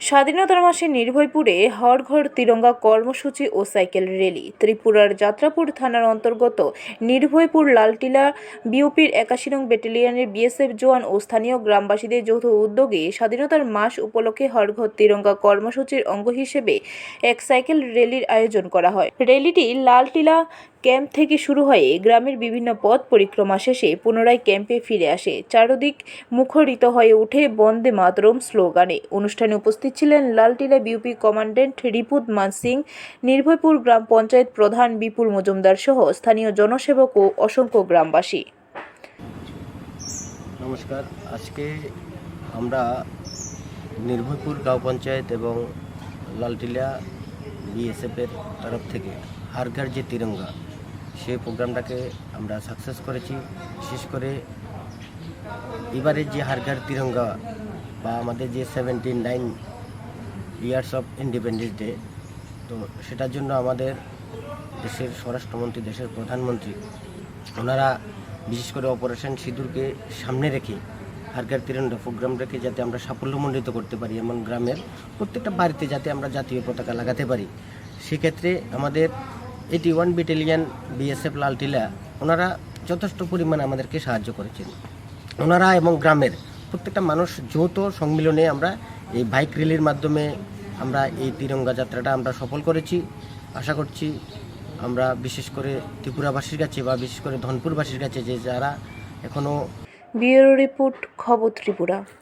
স্বাধীনতার মাসে নির্ভয়পুরে হর ঘর তিরঙ্গা কর্মসূচি ও সাইকেল র্যালি। ত্রিপুরার যাত্রাপুর থানার অন্তর্গত নির্ভয়পুর লালটিলা বিওপির একাশি নং ব্যাটালিয়নের বিএসএফ জওয়ান ও স্থানীয় গ্রামবাসীদের যৌথ উদ্যোগে স্বাধীনতার মাস উপলক্ষে হর ঘর তিরঙ্গা কর্মসূচির অঙ্গ হিসেবে এক সাইকেল র্যালির আয়োজন করা হয়। র্যালিটি লালটিলা ক্যাম্প থেকে শুরু হয়ে গ্রামের বিভিন্ন পথ পরিক্রমা শেষে পুনরায় ক্যাম্পে ফিরে আসে। চারদিক মুখরিত হয়ে ওঠে বন্দে মাতরম স্লোগানে। অনুষ্ঠানে উপস্থিত ছিলেন লালটিলা বিউপি কমান্ড্যান্ট রিপুদ মান সিং নির্ভয়পুর গ্রাম পঞ্চায়েত প্রধান বিপুল মজুমদার সহ স্থানীয় জনসেবক ও অসংখ্য গ্রামবাসী। নমস্কার। আজকে আমরা নির্ভয়পুর গাঁও পঞ্চায়েত এবং লালটিলা বিএসএফের তরফ থেকে হারঘার যে তিরঙ্গা সেই প্রোগ্রামটাকে আমরা সাকসেস করেছি। বিশেষ করে এবারে যে হারঘার তিরঙ্গা বা আমাদের যে seventy nine years of independence day তো সেটার জন্য আমাদের দেশের স্বরাষ্ট্রমন্ত্রী, দেশের প্রধানমন্ত্রী, ওনারা বিশেষ করে অপারেশন সিঁদুরকে সামনে রেখে হারগার তিরঙ্গা প্রোগ্রাম রেখে যাতে আমরা সাফল্যমণ্ডিত করতে পারি এমন গ্রামের প্রত্যেকটা বাড়িতে যাতে আমরা জাতীয় পতাকা লাগাতে পারি। সেক্ষেত্রে আমাদের eighty one battalion BSF Laltila, ওনারা যথেষ্ট পরিমাণে আমাদেরকে সাহায্য করেছেন। ওনারা এবং গ্রামের প্রত্যেকটা মানুষ যৌথ সম্মিলনে আমরা এই বাইক র্যালির মাধ্যমে আমরা এই তিরঙ্গা যাত্রাটা আমরা সফল করেছি। আশা করছি আমরা বিশেষ করে ত্রিপুরাবাসীর কাছে বা বিশেষ করে ধনপুরবাসীর কাছে যে যারা এখনও ব্যুরো রিপোর্ট, খবর ত্রিপুরা।